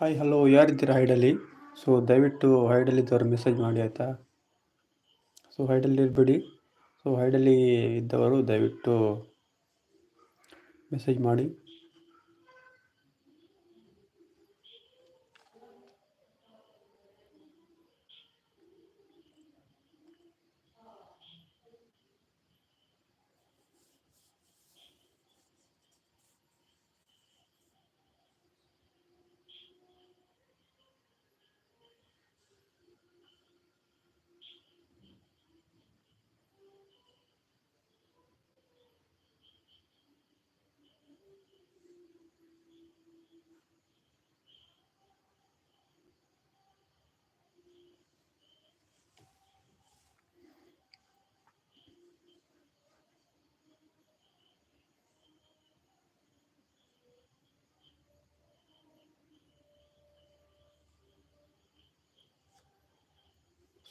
Hi hello ಯಾರಿದ್ದೀರಾ ಹೈಡಲ್ಲಿ? So ದಯವಿಟ್ಟು ಹೈಡಲ್ಲಿದ್ದವ್ರು ಮೆಸೇಜ್ ಮಾಡಿ ಆಯಿತಾ? ಸೊ ಹೈಡಲ್ಲಿ ಇರಬೇಡಿ. ಸೊ ಹೈಡಲ್ಲಿ ಇದ್ದವರು ದಯವಿಟ್ಟು ಮೆಸೇಜ್ ಮಾಡಿ.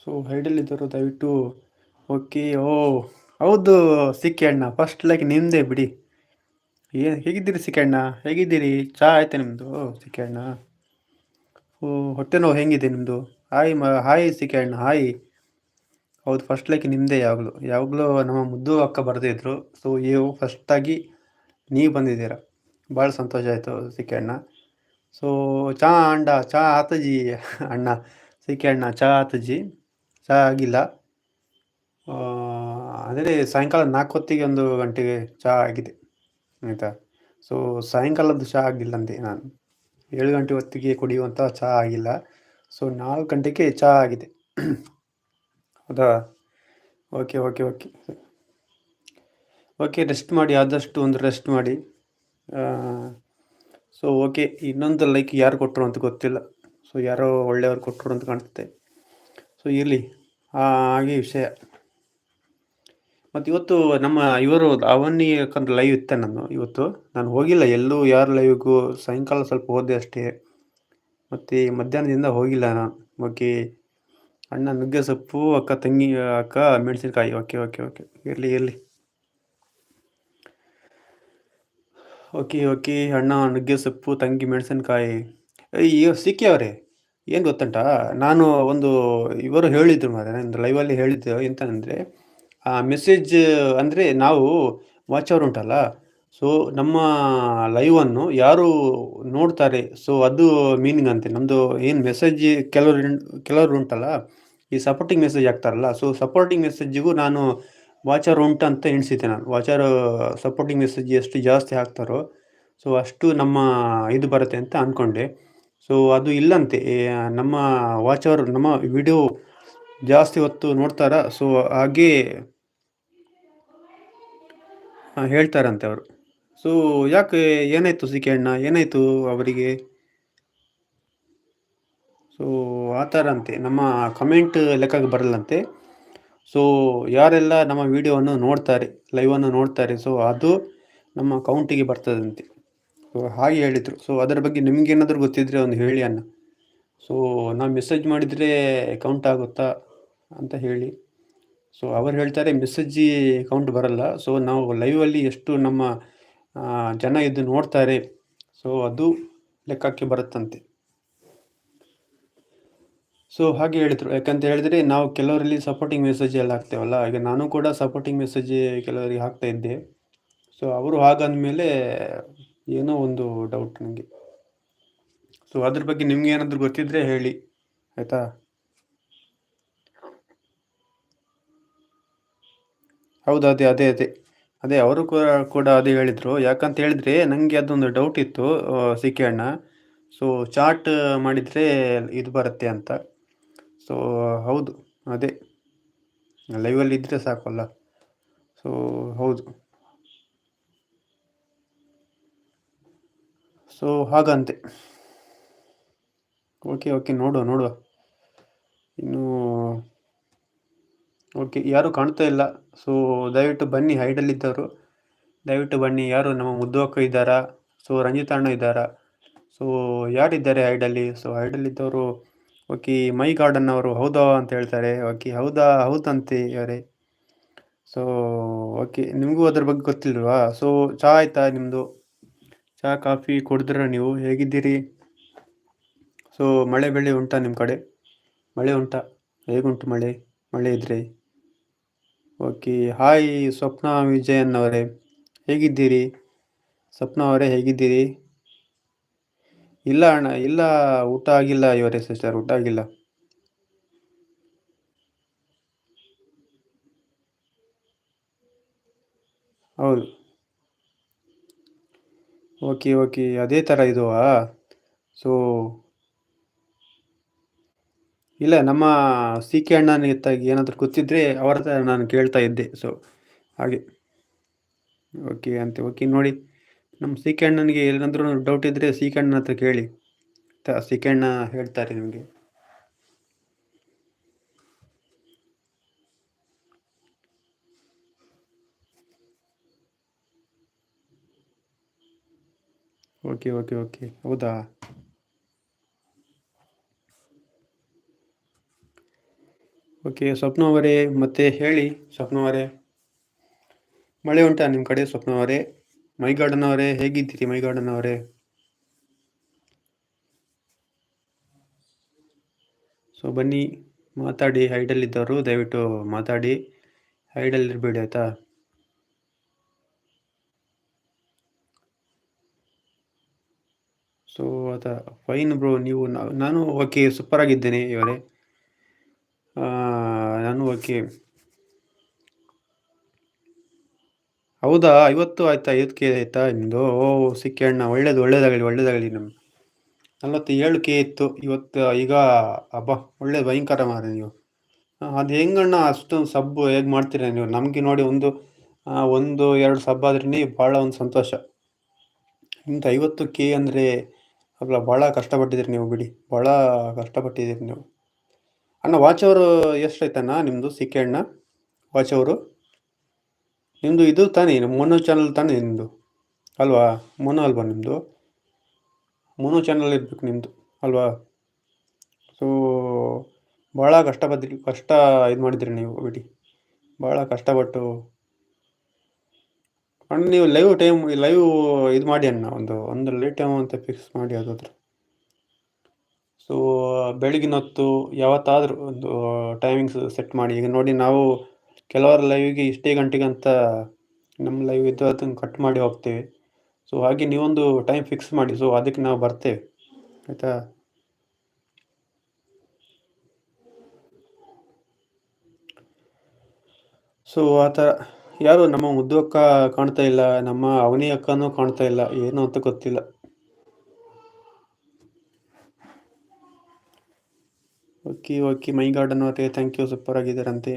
ಸೊ ಇದ್ದರು ದಯವಿಟ್ಟು ಓಕೆ ಓ, ಹೌದು ಸಿಕ್ಕಿ ಅಣ್ಣ ಫಸ್ಟ್ ಲೈಕ್ ನಿಮ್ಮದೇ ಬಿಡಿ. ಏನು ಹೇಗಿದ್ದೀರಿ ಸಿಕ್ಕಿ ಅಣ್ಣ? ಹೇಗಿದ್ದೀರಿ? ಚಾ ಆಯ್ತಾ ನಿಮ್ಮದು ಸಿಕ್ಕಿ ಅಣ್ಣ. ಓ, ಹೊಟ್ಟೆ ನೋವು ಹೆಂಗಿದೆ ನಿಮ್ಮದು ಹಾಯ್ ಮ ಹಾಯ್ ಸಿಕ್ಕಿ ಅಣ್ಣ ಹಾಯ್ ಹೌದು ಫಸ್ಟ್ ಲೈಕ್ ನಿಮ್ಮದೇ ಯಾವಾಗಲೂ. ಯಾವಾಗಲೂ ನಮ್ಮ ಮುದ್ದು ಅಕ್ಕ ಬರ್ದಿದ್ರು ಸೊ ಇವು ಫಸ್ಟಾಗಿ ನೀವು ಬಂದಿದ್ದೀರ. ಭಾಳ ಸಂತೋಷ ಆಯಿತು ಸಿಕ್ಕಿ ಅಣ್ಣ. ಸೊ ಚಹಾ ಅಂಡ ಚಹಾ ಆತಜಿ ಅಣ್ಣ. ಸಿಕ್ಕಿ ಅಣ್ಣ ಚಹಾ ಆತಜಿ. ಚಹಾ ಆಗಿಲ್ಲ. ಅಂದರೆ ಸಾಯಂಕಾಲ ನಾಲ್ಕು ಹೊತ್ತಿಗೆ ಒಂದು ಗಂಟೆಗೆ ಚಹಾ ಆಗಿದೆ, ಆಯಿತಾ? ಸೊ ಸಾಯಂಕಾಲದ್ದು ಚಹಾ ಆಗಿಲ್ಲ ಅಂದೆ ನಾನು. ಏಳು ಗಂಟೆ ಹೊತ್ತಿಗೆ ಕುಡಿಯುವಂಥ ಚಹಾ ಆಗಿಲ್ಲ. ಸೊ ನಾಲ್ಕು ಗಂಟೆಗೆ ಚಹಾ ಆಗಿದೆ. ಹೌದಾ okay okay okay okay rest ಮಾಡಿ, ಆದಷ್ಟು ಒಂದು ರೆಸ್ಟ್ ಮಾಡಿ. ಸೊ ಓಕೆ ಇನ್ನೊಂದು ಲೈಕ್ ಯಾರು ಕೊಟ್ಟರು ಅಂತ ಗೊತ್ತಿಲ್ಲ. ಸೊ ಯಾರೋ ಒಳ್ಳೆಯವ್ರು ಕೊಟ್ಟರು ಅಂತ ಕಾಣ್ತದೆ ಸೊ ಇರಲಿ. ಹಾಗೆ ವಿಷಯ. ಮತ್ತು ಇವತ್ತು ನಮ್ಮ ಇವರು ಅವನಿ ಯಾಕಂದ್ರೆ ಲೈವ್ ಇತ್ತೆ ನಾನು ಇವತ್ತು ನಾನು ಹೋಗಿಲ್ಲ, ಎಲ್ಲೂ ಯಾರು ಲೈವ್ಗೂ ಸಾಯಂಕಾಲ ಸ್ವಲ್ಪ ಹೋದೆ ಅಷ್ಟೇ. ಮತ್ತು ಮಧ್ಯಾಹ್ನದಿಂದ ಹೋಗಿಲ್ಲ ನಾನು. ಓಕೆ ಅಣ್ಣ ನುಗ್ಗೆ ಸೊಪ್ಪು, ಅಕ್ಕ ತಂಗಿ, ಅಕ್ಕ ಮೆಣಸಿನ್ಕಾಯಿ. Okay okay okay. ಇರಲಿ ಇರಲಿ. Okay okay. ಅಣ್ಣ ನುಗ್ಗೆ ಸೊಪ್ಪು, ತಂಗಿ ಮೆಣಸಿನ್ಕಾಯಿ. ಅಯ್ಯೋ ಸಿಕ್ಕಿ ಅವರೇ? ಏನು ಗೊತ್ತುಂಟಾ? ನಾನು ಒಂದು ಇವರು ಹೇಳಿದ್ರು ಮಾರೆ ಒಂದು ಲೈವಲ್ಲಿ ಹೇಳಿದ್ದು ಎಂತಂದರೆ, ಆ ಮೆಸೇಜ್ ಅಂದ್ರೆ ನಾವು ವಾಚ್ ಅವರ್ ಉಂಟಲ್ಲ ಸೊ ನಮ್ಮ ಲೈವನ್ನು ಯಾರು ನೋಡ್ತಾರೆ ಸೊ ಅದು ಮೀನಿಂಗ್ ಅಂತೆ. ನಮ್ದು ಏನು ಮೆಸೇಜ್ ಕೆಲವರು ಕೆಲವರು ಉಂಟಲ್ಲ, ಈ ಸಪೋರ್ಟಿಂಗ್ ಮೆಸೇಜ್ ಆಗ್ತಾರಲ್ಲ ಸೊ ಸಪೋರ್ಟಿಂಗ್ ಮೆಸೇಜಿಗೂ ನಾನು ವಾಚರ್ ಉಂಟು ಅಂತ ಎಣಿಸಿದ್ದೆ ನಾನು. ವಾಚರ್ ಸಪೋರ್ಟಿಂಗ್ ಮೆಸೇಜ್ ಎಷ್ಟು ಜಾಸ್ತಿ ಹಾಕ್ತಾರೋ ಸೊ ಅಷ್ಟು ನಮ್ಮ ಇದು ಬರುತ್ತೆ ಅಂತ ಅಂದ್ಕೊಂಡೆ ಸೊ ಅದು ಇಲ್ಲಂತೆ. ನಮ್ಮ ವಾಚ್ ಅವರ್ ನಮ್ಮ ವಿಡಿಯೋ ಜಾಸ್ತಿ ಹೊತ್ತು ನೋಡ್ತಾರ. ಸೊ ಹಾಗೆ ಹೇಳ್ತಾರಂತೆ ಅವರು. ಸೊ ಯಾಕೆ ಏನಾಯ್ತು ಅಣ್ಣ? ಏನಾಯ್ತು ಅವರಿಗೆ? ಸೊ ಆ ಥರ ಅಂತೆ ನಮ್ಮ ಕಮೆಂಟ್ ಲೆಕ್ಕಕ್ಕೆ ಬರಲ್ಲಂತೆ. ಸೊ ಯಾರೆಲ್ಲ ನಮ್ಮ ವಿಡಿಯೋವನ್ನು ನೋಡ್ತಾರೆ ಲೈವನ್ನು ನೋಡ್ತಾರೆ ಸೊ ಅದು ನಮ್ಮ ಕೌಂಟಿಗೆ ಬರ್ತದಂತೆ. ಹಾಗೆ ಹೇಳಿದರು. ಸೊ ಅದರ ಬಗ್ಗೆ ನಿಮ್ಗೇನಾದರೂ ಗೊತ್ತಿದ್ರೆ ಒಂದು ಹೇಳಿ ಅನ್ನ ಸೊ ನಾವು ಮೆಸೇಜ್ ಮಾಡಿದರೆ ಕೌಂಟ್ ಆಗುತ್ತಾ ಅಂತ ಹೇಳಿ. ಸೊ ಅವರು ಹೇಳ್ತಾರೆ ಮೆಸೇಜ್ ಕೌಂಟ್ ಬರಲ್ಲ. ಸೊ ನಾವು ಲೈವಲ್ಲಿ ಎಷ್ಟು ನಮ್ಮ ಜನ ಇದ್ದು ನೋಡ್ತಾರೆ. ಸೊ ಅದು ಲೆಕ್ಕಕ್ಕೆ ಬರುತ್ತಂತೆ. ಸೊ ಹಾಗೆ ಹೇಳಿದರು. ಯಾಕಂತ ಹೇಳಿದ್ರೆ, ನಾವು ಕೆಲವರಲ್ಲಿ ಸಪೋರ್ಟಿಂಗ್ ಮೆಸೇಜ್ ಎಲ್ಲ ಹಾಕ್ತೇವಲ್ಲ. ಈಗ ನಾನು ಕೂಡ ಸಪೋರ್ಟಿಂಗ್ ಮೆಸೇಜ್ ಕೆಲವರಿಗೆ ಹಾಕ್ತಾ ಇದ್ದೆ. ಸೊ ಅವರು ಹಾಗಂದಮೇಲೆ ಏನೋ ಒಂದು ಡೌಟ್ ನನಗೆ ಸೊ ಅದ್ರ ಬಗ್ಗೆ ನಿಮ್ಗೆ ಏನಾದರೂ ಗೊತ್ತಿದ್ರೆ ಹೇಳಿ, ಆಯ್ತಾ? ಹೌದು, ಅದೇ ಅದೇ ಅದೇ. ಅದೇ, ಅವರು ಕೂಡ ಕೂಡ ಅದೇ ಹೇಳಿದರು. ಯಾಕಂತ ಹೇಳಿದ್ರೆ ನನಗೆ ಅದೊಂದು ಡೌಟ್ ಇತ್ತು ಸಿಕ್ಕಿ ಅಣ್ಣ ಸೊ ಚಾಟ್ ಮಾಡಿದರೆ ಇದು ಬರುತ್ತೆ ಅಂತ. ಸೊ ಹೌದು, ಅದೇ. ಲೈವಲ್ಲಿ ಇದ್ದರೆ ಸಾಕಲ್ಲ. ಸೊ ಹೌದು. ಸೊ ಹಾಗಂತೆ. ಓಕೆ ಓಕೆ ನೋಡುವ ನೋಡುವ. ಇನ್ನು ಓಕೆ ಯಾರು ಕಾಣ್ತಾ ಇಲ್ಲ. ಸೊ ದಯವಿಟ್ಟು ಬನ್ನಿ ಹೈಡಲ್ಲಿದ್ದವರು ದಯವಿಟ್ಟು ಬನ್ನಿ, ಯಾರು ನಮ್ಮ ಮುದ್ದು ಇದ್ದಾರಾ? ಸೊ ರಂಜಿತಾಣ್ಣ ಇದ್ದಾರಾ? ಸೊ ಯಾರಿದ್ದಾರೆ ಹೈಡಲ್ಲಿ ಸೊ ಹೈಡಲ್ಲಿದ್ದವರು ಓಕೆ ಮೈ ಗಾರ್ಡನ್ ಅವರು ಹೌದಾ ಅಂತ ಹೇಳ್ತಾರೆ. ಓಕೆ ಹೌದಾ, ಹೌದಂತೆ ಅವರೇ ಸೊ ಓಕೆ ನಿಮಗೂ ಅದ್ರ ಬಗ್ಗೆ ಗೊತ್ತಿಲ್ವಾ? ಸೊ ಚಹಾ ಆಯ್ತಾ ನಿಮ್ಮದು ಚಹಾ, ಕಾಫಿ ಕುಡಿದ್ರ ನೀವು ಹೇಗಿದ್ದೀರಿ? ಸೊ ಮಳೆ ಬೆಳೆ ಉಂಟಾ ನಿಮ್ಮ ಕಡೆ? ಮಳೆ ಉಂಟಾ? ಹೇಗುಂಟು ಮಳೆ? ಮಳೆ ಇದ್ರೆ? ಓಕೆ ಹಾಯ್ ಸ್ವಪ್ನ ವಿಜಯನ್ ಅವರೇ. ಹೇಗಿದ್ದೀರಿ? ಸ್ವಪ್ನ ಅವರೇ, ಹೇಗಿದ್ದೀರಿ? ಇಲ್ಲ ಅಣ್ಣ, ಇಲ್ಲ, ಊಟ ಆಗಿಲ್ಲ ಇವರೇ ಸಿಸ್ಟರ್ ಊಟ ಆಗಿಲ್ಲ ಹೌದು ಓಕೆ ಓಕೆ ಅದೇ ಥರ ಇದುವಾ? ಸೊ ಇಲ್ಲ, ನಮ್ಮ ಸಿ ಕೆ ಅಣ್ಣನಿಗೆ ಏನಾದರೂ ಗೊತ್ತಿದ್ರೆ ಅವರ ಹತ್ರ ನಾನು ಕೇಳ್ತಾ ಇದ್ದೆ. ಸೊ ಹಾಗೆ. ಓಕೆ ಅಂತ. ಓಕೆ ನೋಡಿ. ನಮ್ಮ ಸಿ ಕೆ ಅಣ್ಣನಿಗೆ ಏನಾದರೂ ಡೌಟ್ ಇದ್ದರೆ ಸಿ ಕೆ ಅಣ್ಣನ ಹತ್ರ ಕೇಳಿ. ಸಿ ಕೆ ಅಣ್ಣ ಹೇಳ್ತಾರೆ ನಿಮಗೆ. Okay okay okay. ಹೌದಾ? ಓಕೆ, ಸ್ವಪ್ನ ಅವರೇ, ಮತ್ತೆ ಹೇಳಿ, ಸ್ವಪ್ನ ಅವರೇ. ಮಳೆ ಉಂಟಾ ನಿಮ್ಮ ಕಡೆ, ಸ್ವಪ್ನ ಅವರೇ? ಮೈ ಗಾರ್ಡನ್ ಅವರೇ, ಹೇಗಿದ್ದೀರಿ ಮೈ ಗಾರ್ಡನ್ ಅವರೇ? ಸೊ ಬನ್ನಿ, ಮಾತಾಡಿ, ಹೈಡಲ್ಲಿದ್ದವರು, ದಯವಿಟ್ಟು ಮಾತಾಡಿ. ಹೈಡಲ್ಲಿರಬೇಡಿ, ಆಯಿತಾ? ಸೊ ಅದ ಫೈನ್ ಬ್ರೋ, ನೀವು ನಾನು ಓಕೆ, ಸೂಪರ್ ಆಗಿದ್ದೇನೆ, ಇವರೇ. ನಾನು ಓಕೆ. ಹೌದಾ, ಐವತ್ತು ಆಯ್ತಾ, ಐವತ್ತು ಕೆ ಆಯ್ತಾ ನಿಮ್ಮದು ಓ, ಸಿಕ್ಕಿ ಅಣ್ಣ, ಒಳ್ಳೇದು, ಒಳ್ಳೇದಾಗಲಿ ಒಳ್ಳೇದಾಗಲಿ ನಮ್ಮ ನಲ್ವತ್ತು ಏಳು ಕೆ ಇತ್ತು, ಇವತ್ತು ಈಗ ಹಬ್ಬ ಒಳ್ಳೇದು, ಭಯಂಕರ ಮಾರೆ ನೀವು. ಅದು ಹೆಂಗಣ್ಣ, ಅಷ್ಟೊಂದು ಸಬ್ಬು ಹೇಗೆ ಮಾಡ್ತೀರ ನೀವು? ನಮಗೆ ನೋಡಿ ಒಂದು ಒಂದು, ಎರಡು ಸಬ್ ಆದ್ರೇ ಭಾಳ ಒಂದು ಸಂತೋಷ. ನಿಮ್ದು ಐವತ್ತು ಕೆ ಅಂದರೆ ಅಲ್ಲ ಭಾಳ ಕಷ್ಟಪಟ್ಟಿದ್ದೀರಿ ನೀವು, ಬಿಡಿ. ಭಾಳ ಕಷ್ಟಪಟ್ಟಿದ್ದೀರಿ ನೀವು. ಅಣ್ಣ, ವಾಚ್ ಅವರು ಎಷ್ಟಾಯ್ತಣ್ಣ ನಿಮ್ಮದು ಸಿ ಕೆ ಅಣ್ಣ? ವಾಚ್ ಅವರು? ನಿಮ್ಮದು ಇದು ತಾನೇ ಮೊನೋ ಚಾನಲ್ ತಾನೇ ನಿಮ್ಮದು ಅಲ್ವಾ? ಮೊನೋ ಅಲ್ವಾ ನಿಮ್ಮದು ಮೊನೋ ಚಾನಲ್ ಇರಬೇಕು ನಿಮ್ಮದು ಅಲ್ವಾ? ಸೊ ಭಾಳ ಕಷ್ಟಪಟ್ಟಿರಿ ಕಷ್ಟ ಇದು ಮಾಡಿದ್ರಿ ನೀವು, ಬಿಡಿ. ಭಾಳ ಕಷ್ಟಪಟ್ಟು ಅಣ್ಣ, ನೀವು ಲೈವ್ ಟೈಮ್ ಲೈವ್ ಇದು ಮಾಡಿ ಅಣ್ಣ, ಒಂದು ಒಂದು ಲೈವ್ ಟೈಮ್ ಅಂತ ಫಿಕ್ಸ್ ಮಾಡಿ ಯಾವುದಾದ್ರು ಸೊ ಬೆಳಗಿನ ಹೊತ್ತು ಯಾವತ್ತಾದರೂ ಒಂದು ಟೈಮಿಂಗ್ಸ್ ಸೆಟ್ ಮಾಡಿ, ಈಗ ನೋಡಿ ನಾವು ಕೆಲವರ ಲೈವಿಗೆ ಇಷ್ಟೇ ಗಂಟೆಗೆ ಅಂತ ನಮ್ಮ ಲೈವ್ ಇದ್ದು ಅದನ್ನು ಕಟ್ ಮಾಡಿ ಹೋಗ್ತೇವೆ. ಸೊ ಹಾಗೆ ನೀವೊಂದು ಟೈಮ್ ಫಿಕ್ಸ್ ಮಾಡಿ ಸೊ ಅದಕ್ಕೆ ನಾವು ಬರ್ತೇವೆ. ಆಯಿತಾ? ಸೊ ಆ ಥರ ಯಾರು ನಮ್ಮ ಮುದ್ದು ಅಕ್ಕ ಕಾಣ್ತಾ ಇಲ್ಲ, ನಮ್ಮ ಅವನಿ ಅಕ್ಕನೂ ಕಾಣ್ತಾ ಇಲ್ಲ, ಏನು ಅಂತ ಗೊತ್ತಿಲ್ಲ. ಓಕೆ ಓಕೆ, ಮೈ ಗಾರ್ಡನ್ ಅವರೇ ಥ್ಯಾಂಕ್ ಯು ಸೂಪರ್ ಆಗಿದ್ದಾರಂತೆ.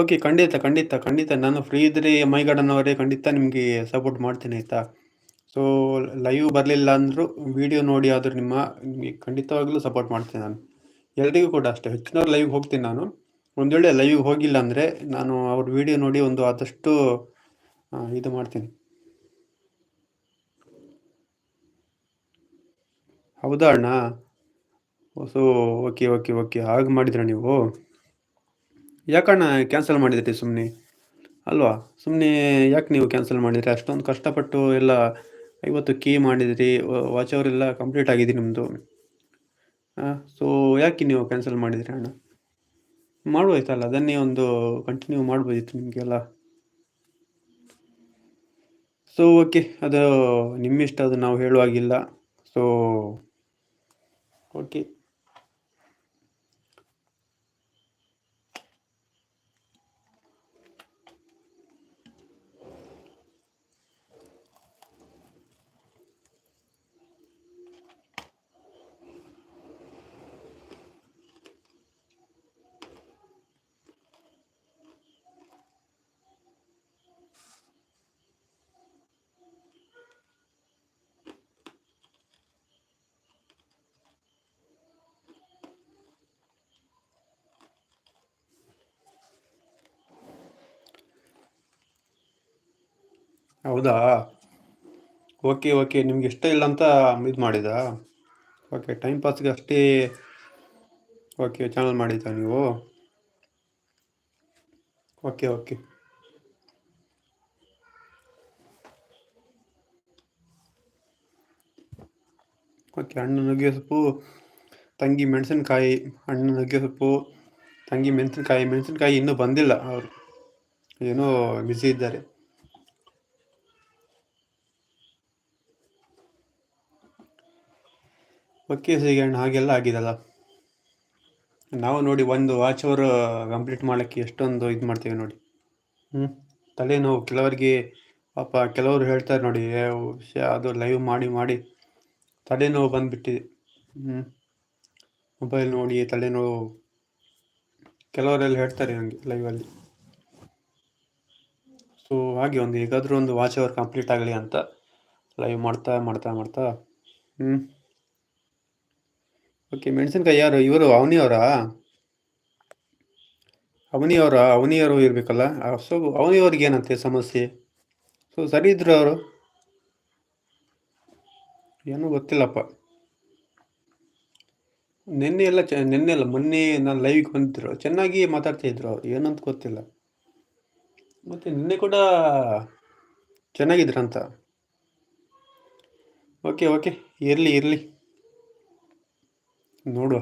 ಓಕೆ, ಖಂಡಿತ ಖಂಡಿತ ಖಂಡಿತ, ನಾನು ಫ್ರೀ ಇದ್ದರೆ ಮೈ ಗಾರ್ಡನ್ ಅವರೇ, ಖಂಡಿತ ನಿಮಗೆ ಸಪೋರ್ಟ್ ಮಾಡ್ತೀನಿ, ಆಯಿತಾ? ಸೊ ಲೈವ್ ಬರಲಿಲ್ಲ ಅಂದರೂ ವಿಡಿಯೋ ನೋಡಿ ಆದರೂ ನಿಮ್ಮ ನಿಮಗೆ ಖಂಡಿತವಾಗ್ಲೂ ಸಪೋರ್ಟ್ ಮಾಡ್ತೀನಿ ನಾನು. ಎಲ್ರಿಗೂ ಕೂಡ ಅಷ್ಟೇ, ಹೆಚ್ಚಿನವ್ರು ಲೈವ್ ಹೋಗ್ತೀನಿ ನಾನು. ಒಂದು ವೇಳೆ ಲೈವ್ ಹೋಗಿಲ್ಲ ಅಂದರೆ ನಾನು ಅವ್ರ ವಿಡಿಯೋ ನೋಡಿ ಒಂದು ಆದಷ್ಟು ಇದು ಮಾಡ್ತೀನಿ. ಹೌದಾ ಅಣ್ಣ? ಸೊ ಓಕೆ ಓಕೆ ಓಕೆ ಹಾಗೆ ಮಾಡಿದ್ರ ನೀವು? ಯಾಕಣ್ಣ ಕ್ಯಾನ್ಸಲ್ ಮಾಡಿದ್ರಿ ಸುಮ್ಮನೆ ಅಲ್ವಾ? ಸುಮ್ಮನೆ ಯಾಕೆ ನೀವು ಕ್ಯಾನ್ಸಲ್ ಮಾಡಿದ್ರಿ? ಅಷ್ಟೊಂದು ಕಷ್ಟಪಟ್ಟು ಎಲ್ಲ ಐವತ್ತು ಕೀ ಮಾಡಿದ್ರಿ ವಾಚ್ ಅವರೆಲ್ಲ ಕಂಪ್ಲೀಟ್ ಆಗಿದೆ ನಿಮ್ಮದು ಸೊ ಯಾಕೆ ನೀವು ಕ್ಯಾನ್ಸಲ್ ಮಾಡಿದ್ರಿ ಅಣ್ಣ? ಮಾಡ್ಬೋದಿತ್ತಲ್ಲ ಅದನ್ನೇ ಒಂದು ಕಂಟಿನ್ಯೂ ಮಾಡ್ಬೋದಿತ್ತು ನಿಮಗೆಲ್ಲ. ಸೊ ಓಕೆ ಅದು ನಿಮ್ಮಿಷ್ಟ ಅದು ನಾವು ಹೇಳುವಾಗಿಲ್ಲ ಸೊ ಓಕೆ ಹೌದಾ? ಓಕೆ ಓಕೆ ನಿಮ್ಗೆ ಇಷ್ಟ ಇಲ್ಲ ಅಂತ ಇದು ಮಾಡಿದ? ಓಕೆ ಟೈಮ್ ಪಾಸ್ಗೆ ಅಷ್ಟೇ ಓಕೆ ಚಾನಲ್ ಮಾಡಿದ್ದ ನೀವು? ಓಕೆ ಓಕೆ ಓಕೆ ಹಣ್ಣು ನುಗ್ಗೆ ಸೊಪ್ಪು, ತಂಗಿ ಮೆಣಸಿನಕಾಯಿ, ಹಣ್ಣು ನುಗ್ಗೆ ಸೊಪ್ಪು, ತಂಗಿ ಮೆಣಸಿನಕಾಯಿ. ಮೆಣಸಿನಕಾಯಿ ಇನ್ನೂ ಬಂದಿಲ್ಲ ಅವರು. ಏನೋ ಬಿಸಿ ಇದ್ದಾರೆ. ಓಕೆ ಸಿಗಣ್ಣ ಹಾಗೆಲ್ಲ ಆಗಿದಲ್ಲ. ನಾವು ನೋಡಿ ಒಂದು ವಾಚ್ ಅವರ್ ಕಂಪ್ಲೀಟ್ ಮಾಡೋಕ್ಕೆ ಎಷ್ಟೊಂದು ಇದು ಮಾಡ್ತೀವಿ ನೋಡಿ. ಹ್ಞೂ ತಲೆನೋವು. ಕೆಲವರಿಗೆ ಪಾಪ ಕೆಲವರು ಹೇಳ್ತಾರೆ ನೋಡಿ ಅದು ಲೈವ್ ಮಾಡಿ ಮಾಡಿ ತಲೆನೋವು ಬಂದುಬಿಟ್ಟಿದೆ. ಮೊಬೈಲ್ ನೋಡಿ ತಲೆನೋವು. ಕೆಲವರೆಲ್ಲ ಹೇಳ್ತಾರೆ ನನಗೆ ಲೈವಲ್ಲಿ ಸೊ ಹಾಗೆ ಒಂದು, ಹೇಗಾದರೂ ಒಂದು ವಾಚ್ ಅವರ್ ಕಂಪ್ಲೀಟ್ ಆಗಲಿ ಅಂತ ಲೈವ್ ಮಾಡ್ತಾ ಮಾಡ್ತಾ ಮಾಡ್ತಾ. ಹ್ಞೂ ಓಕೆ, ಮೆಣಸಿನ್ಕಾಯಿ ಯಾರು? ಇವರು ಅವನಿಯವರಾ? ಅವನಿಯವರ? ಅವನಿಯವರು ಇರಬೇಕಲ್ಲ. ಸೊ ಅವನಿಯವ್ರಿಗೆ ಏನಂತೆ ಸಮಸ್ಯೆ? ಸೊ ಸರಿ ಇದ್ರು ಅವರು. ಏನೂ ಗೊತ್ತಿಲ್ಲಪ್ಪ. ನಿನ್ನೆ ಎಲ್ಲ ಚ, ನಿನ್ನೆ ಅಲ್ಲ, ಮೊನ್ನೆ ನಾನು ಲೈವಿಗೆ ಬಂದಿದ್ರು. ಚೆನ್ನಾಗಿ ಮಾತಾಡ್ತಾ ಇದ್ರು ಅವ್ರು. ಏನಂತ ಗೊತ್ತಿಲ್ಲ. ಮತ್ತೆ ನಿನ್ನೆ ಕೂಡ ಚೆನ್ನಾಗಿದ್ರಂತ. Okay okay. ಇರಲಿ ಇರಲಿ. ನೋಡುವ.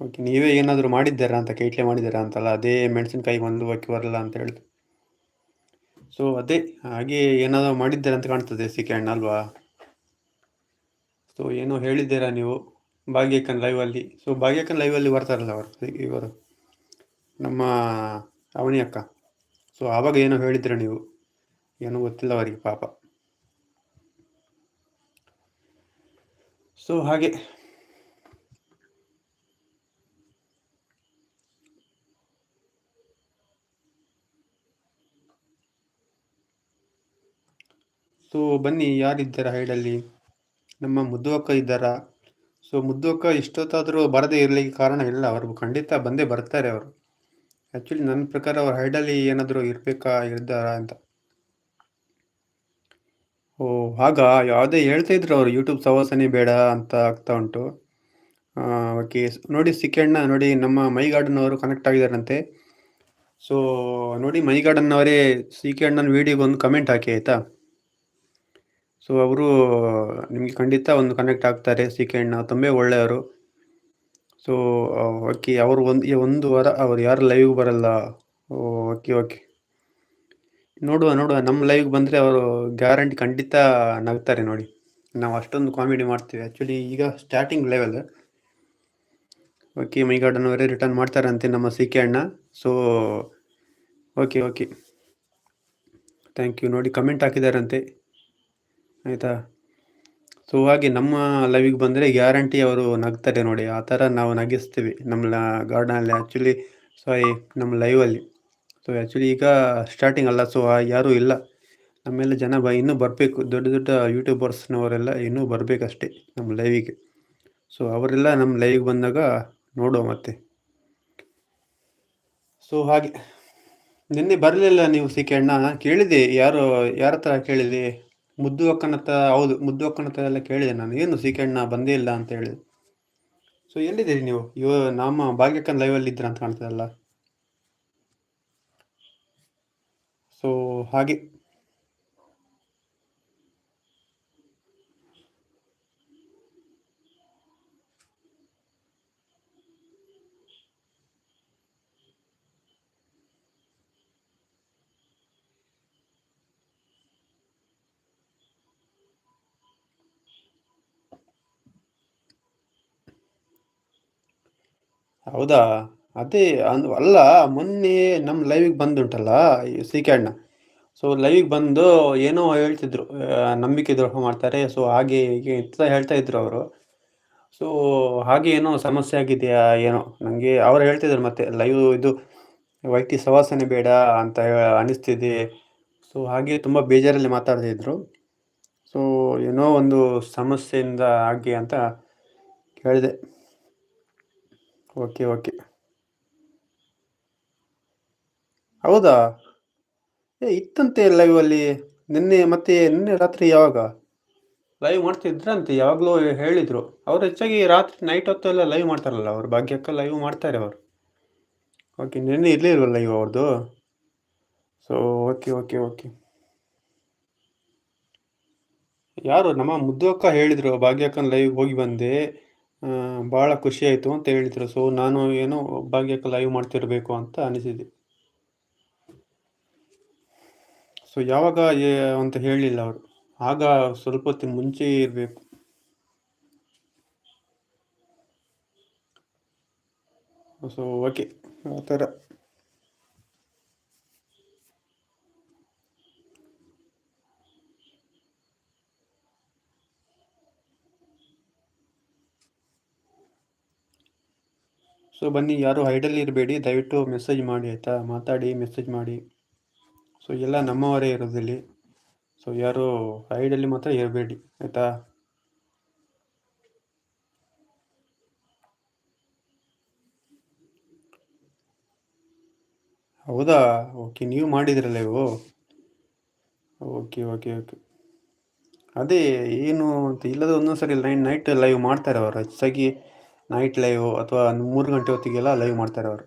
ಓಕೆ ನೀವೇ ಏನಾದರೂ ಮಾಡಿದ್ದೀರಾ ಅಂತ, ಕೈಟ್ಲೆ ಮಾಡಿದ್ದೀರಾ ಅಂತಲ್ಲ, ಅದೇ ಮೆಣಸಿನ್ಕಾಯಿ ಒಂದು ಬಾಕಿ ಬರಲ್ಲ ಅಂತ ಹೇಳಿದ್ರು. ಸೊ ಅದೇ, ಹಾಗೆ ಏನಾದರೂ ಮಾಡಿದ್ದೀರಾ ಅಂತ ಕಾಣ್ತದೆ ಸಿಕೆ ಹಣ್ಣು ಅಲ್ವಾ? ಸೊ ಏನೋ ಹೇಳಿದ್ದೀರಾ ನೀವು, ಭಾಗ್ಯಕ್ಕನ್ ಲೈವಲ್ಲಿ ಸೊ ಭಾಗ್ಯಕ್ಕನ್ ಲೈವಲ್ಲಿ ಬರ್ತಾರಲ್ಲ ಅವರು ಇವರು. ನಮ್ಮ ಅವನಿ ಅಕ್ಕ. ಸೊ ಆವಾಗ ಏನೋ ಹೇಳಿದ್ರೆ ನೀವು? ಏನೋ ಗೊತ್ತಿಲ್ಲ ಅವರಿಗೆ ಪಾಪ. ಸೊ ಹಾಗೆ. ಸೊ ಬನ್ನಿ, ಯಾರಿದ್ದಾರಾ ಹೈಡಲ್ಲಿ ನಮ್ಮ ಮುದ್ದು ಅಕ್ಕ ಇದ್ದಾರಾ? ಸೊ ಮುದ್ದು ಅಕ್ಕ ಬರದೆ ಬರದೇ ಇರಲಿಕ್ಕೆ ಕಾರಣ ಇಲ್ಲ. ಅವರು ಖಂಡಿತ ಬಂದೇ ಬರ್ತಾರೆ ಅವರು. ಆ್ಯಕ್ಚುಲಿ ನನ್ನ ಪ್ರಕಾರ ಅವ್ರು ಹೈಡಲ್ಲಿ ಏನಾದರೂ ಇರಬೇಕಾ ಇದ್ದಾರಾ ಅಂತ. ಓ ಆಗ ಯಾವುದೇ ಹೇಳ್ತಾ ಇದ್ರು ಅವರು ಯೂಟ್ಯೂಬ್ ಸವಾಸನೆ ಬೇಡ ಅಂತ ಆಗ್ತಾ ಉಂಟು. ಓಕೆ. ನೋಡಿ, ಸಿಕ್ಕಣ್ಣ, ನೋಡಿ, ನಮ್ಮ ಮೈ ಗಾರ್ಡನ್ ಅವರು ಕನೆಕ್ಟ್ ಆಗಿದ್ದಾರಂತೆ. ಸೊ ನೋಡಿ ಮೈ ಗಾರ್ಡನ್ ಅವರೇ ಸಿ ಕೆ ಅಣ್ಣನ ವಿಡಿಯೋಗೆ ಒಂದು ಕಮೆಂಟ್ ಹಾಕಿ, ಆಯಿತಾ? ಸೊ ಅವರು, ನಿಮಗೆ ಖಂಡಿತ ಒಂದು ಕನೆಕ್ಟ್ ಆಗ್ತಾರೆ ಸಿ ಕೆ ಅಣ್ಣ ತುಂಬ ಒಳ್ಳೆಯವರು. ಸೊ ಓಕೆ, ಅವರು ಒಂದು ಒಂದು ವಾರ, ಅವ್ರು ಯಾರು ಲೈವ್‌ಗೆ ಬರಲ್ಲ? Okay okay. ನೋಡುವ ನೋಡುವ. ನಮ್ಮ ಲೈವ್ಗೆ ಬಂದರೆ ಅವರು ಗ್ಯಾರಂಟಿ ಖಂಡಿತ ನಗ್ತಾರೆ ನೋಡಿ. ನಾವು ಅಷ್ಟೊಂದು ಕಾಮಿಡಿ ಮಾಡ್ತೀವಿ. ಆ್ಯಕ್ಚುಲಿ ಈಗ starting level okay my garden ಅವರೇ ರಿಟರ್ನ್ ಮಾಡ್ತಾರಂತೆ ನಮ್ಮ ಸಿ ಕೆ ಅಣ್ಣ. So okay okay thank you ನೋಡಿ ಕಮೆಂಟ್ ಹಾಕಿದಾರಂತೆ. ಆಯಿತಾ? ಸೊ ಹಾಗೆ ನಮ್ಮ ಲೈವಿಗೆ ಬಂದರೆ ಗ್ಯಾರಂಟಿ ಅವರು ನಗ್ತಾರೆ ನೋಡಿ. ಆ ಥರ ನಾವು ನಗಿಸ್ತೀವಿ ನಮ್ಮ ಗಾರ್ಡನಲ್ಲಿ ಆ್ಯಕ್ಚುಲಿ ಸಾರಿ ನಮ್ಮ ಲೈವಲ್ಲಿ ಸೊ ಆ್ಯಕ್ಚುಲಿ ಈಗ ಸ್ಟಾರ್ಟಿಂಗ್ ಅಲ್ಲ. ಸೊ ಯಾರೂ ಇಲ್ಲ. ನಮ್ಮೆಲ್ಲ ಜನ ಬ, ಇನ್ನೂ ಬರಬೇಕು. ದೊಡ್ಡ ದೊಡ್ಡ ಯೂಟ್ಯೂಬರ್ಸ್ನವರೆಲ್ಲ ಇನ್ನೂ ಬರಬೇಕಷ್ಟೇ ನಮ್ಮ ಲೈವಿಗೆ ಸೊ ಅವರೆಲ್ಲ ನಮ್ಮ ಲೈವಿಗೆ ಬಂದಾಗ ನೋಡುವ ಮತ್ತೆ. ಸೊ ಹಾಗೆ. ನಿನ್ನೆ ಬರಲಿಲ್ಲ ನೀವು ಸಿಕೆ ಅಣ್ಣ. ಕೇಳಿದೆ. ಯಾರು, ಯಾರ ಹತ್ರ ಕೇಳಿದೆ? ಮುದ್ದು ಅಕ್ಕನ ಹತ್ರ, ಹೌದು, ಮುದ್ದು ಅಕ್ಕನ ಹತ್ರ ಎಲ್ಲ ಕೇಳಿದೆ ನಾನು. ಏನು ಸಿಕ್ಕಣ್ಣ ಬಂದೇ ಇಲ್ಲ ಅಂತ ಹೇಳಿದೆ. ಸೊ ಎಲ್ಲಿದ್ದೀರಿ ನೀವು? ಇವ ನಮ್ಮ ಭಾಗ್ಯಕ್ಕನ ಲೈವಲ್ಲಿ ಇದ್ದೀರ ಅಂತ ಕಾಣ್ತದಲ್ಲ ಸೊ ಹಾಗೆ. ಹೌದಾ? ಅದೇ ಅಂದ್ ಅಲ್ಲ ಮೊನ್ನೆ ನಮ್ಮ ಲೈವಿಗೆ ಬಂದುಂಟಲ್ಲ ಸಿ ಕೆ ಅಣ್ಣ. ಸೊ ಲೈವಿಗೆ ಬಂದು ಏನೋ ಹೇಳ್ತಿದ್ರು ನಂಬಿಕೆ ದ್ರೋಹ ಮಾಡ್ತಾರೆ. ಸೊ ಹಾಗೆ ಹೀಗೆ ಅಂತ ಹೇಳ್ತಾ ಇದ್ರು ಅವರು. ಸೊ ಹಾಗೆ ಏನೋ ಸಮಸ್ಯೆ ಆಗಿದೆಯಾ, ಏನೋ? ನನಗೆ ಅವ್ರು ಹೇಳ್ತಿದ್ರು ಮತ್ತೆ, ಲೈವ್ ಇದು ವೈಟಿ ಸವಾಸನೆ ಬೇಡ ಅಂತ ಅನಿಸ್ತಿದೆ ಸೊ ಹಾಗೆ ತುಂಬ ಬೇಜಾರಲ್ಲಿ ಮಾತಾಡ್ತಿದ್ರು ಸೊ ಏನೋ ಒಂದು ಸಮಸ್ಯೆಯಿಂದ ಹಾಗೆ ಅಂತ ಕೇಳಿದೆ. ಓಕೆ ಓಕೆ ಹೌದಾ? ಏ, ಇತ್ತಂತೆ ಲೈವ್ ಅಲ್ಲಿ. ನಿನ್ನೆ ಮತ್ತೆ ನಿನ್ನೆ ರಾತ್ರಿ ಯಾವಾಗ? ಲೈವ್ ಮಾಡ್ತಿದ್ರಂತೆ, ಯಾವಾಗಲೂ ಹೇಳಿದ್ರು. ಅವ್ರು ಹೆಚ್ಚಾಗಿ ರಾತ್ರಿ ನೈಟ್ ಹೊತ್ತು ಎಲ್ಲ ಲೈವ್ ಮಾಡ್ತಾರಲ್ಲ, ಅವ್ರು ಭಾಗ್ಯಕ್ಕ ಲೈವ್ ಮಾಡ್ತಾರೆ ಅವರು. ಓಕೆ ನಿನ್ನೆ ಇರಲಿಲ್ವಲ್ಲ ಲೈವ್ ಅವ್ರದ್ದು ಸೊ ಓಕೆ ಓಕೆ ಓಕೆ ಯಾರು ನಮ್ಮ ಮುದ್ದು ಅಕ್ಕ ಹೇಳಿದರು, ಭಾಗ್ಯಕ್ಕನ ಲೈವ್ ಹೋಗಿ ಬಂದೆ. ಭಾಳ ಖುಷಿ ಆಯಿತು ಅಂತ ಹೇಳಿದರು. ಸೊ ನಾನು ಏನೋ ಭಾಗ್ಯಕ್ಕ ಲೈವ್ ಮಾಡ್ತಿರಬೇಕು ಅಂತ ಅನಿಸಿದೆ ಸೊ ಯಾವಾಗ ಅಂತ ಹೇಳಿಲ್ಲ ಅವರು. ಆಗ ಸ್ವಲ್ಪ ಹೊತ್ತಿನ ಮುಂಚೆ ಇರಬೇಕು. ಸೊ ಓಕೆ ಆ ಥರ. ಸೊ ಬನ್ನಿ, ಯಾರು ಹೈಡಲ್ಲಿ ಇರಬೇಡಿ, ದಯವಿಟ್ಟು ಮೆಸೇಜ್ ಮಾಡಿ, ಆಯಿತಾ? ಮಾತಾಡಿ ಮೆಸೇಜ್ ಮಾಡಿ. ಸೊ ಎಲ್ಲ ನಮ್ಮವರೇ ಇರೋದಿಲ್ಲಿ ಸೊ ಯಾರು ಹೈಡಲ್ಲಿ ಮಾತ್ರ ಇರಬೇಡಿ, ಆಯಿತಾ? ಹೌದಾ? ಓಕೆ ನೀವು ಮಾಡಿದ್ರಲ್ಲ ಇವು? ಓಕೆ ಓಕೆ ಓಕೆ ಅದೇ ಏನು ಅಂತ ಇಲ್ಲದ ಒಂದೊಂದು ಸರಿ ನೈಟ್ ನೈಟ್ ಲೈವ್ ಮಾಡ್ತಾರೆ ಅವರು. ಹೆಚ್ಚಾಗಿ ನೈಟ್ ಲೈವ್ ಅಥವಾ ಮೂರು ಗಂಟೆ ಹೊತ್ತಿಗೆಲ್ಲ ಲೈವ್ ಮಾಡ್ತಾರೆ ಅವರು.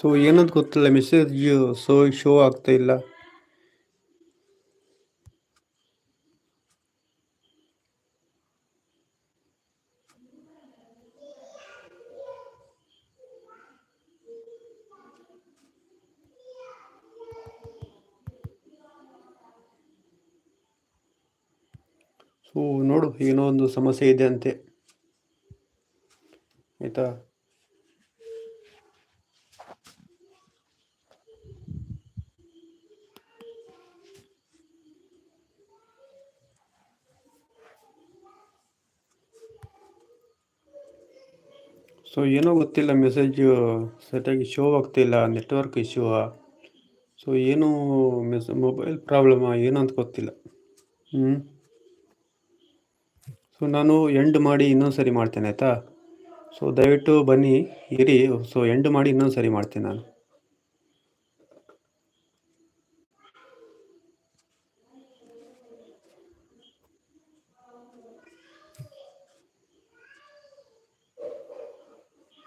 ಸೊ ಏನಂತ ಗೊತ್ತಿಲ್ಲ ಮೆಸೇಜ್ ಸೋ ಶೋ ಆಗ್ತಾ ಇಲ್ಲ. ಸೊ ನೋಡು, ಏನೋ ಒಂದು ಸಮಸ್ಯೆ ಇದೆ ಅಂತೆ. ಆಯಿತಾ? ಸೊ ಏನೋ ಗೊತ್ತಿಲ್ಲ ಮೆಸೇಜು ಸೆಟ್ಟಾಗಿ ಶೋ ಆಗ್ತಿಲ್ಲ ನೆಟ್ವರ್ಕ್ ಇಶ್ಯೂ ಸೊ ಏನು ಮೆಸ್ ಮೊಬೈಲ್ ಪ್ರಾಬ್ಲಮ್ ಏನು ಅಂತ ಗೊತ್ತಿಲ್ಲ. ಹ್ಞೂ ಸೊ ನಾನು ಎಂಡ್ ಮಾಡಿ ಇನ್ನೊಂದು ಸರಿ ಮಾಡ್ತೇನೆ, ಆಯಿತಾ? ಸೊ ದಯವಿಟ್ಟು ಬನ್ನಿ, ಇರಿ. ಸೊ ಎಂಡ್ ಮಾಡಿ ಇನ್ನೊಂದು ಸರಿ ಮಾಡ್ತೀನಿ ನಾನು.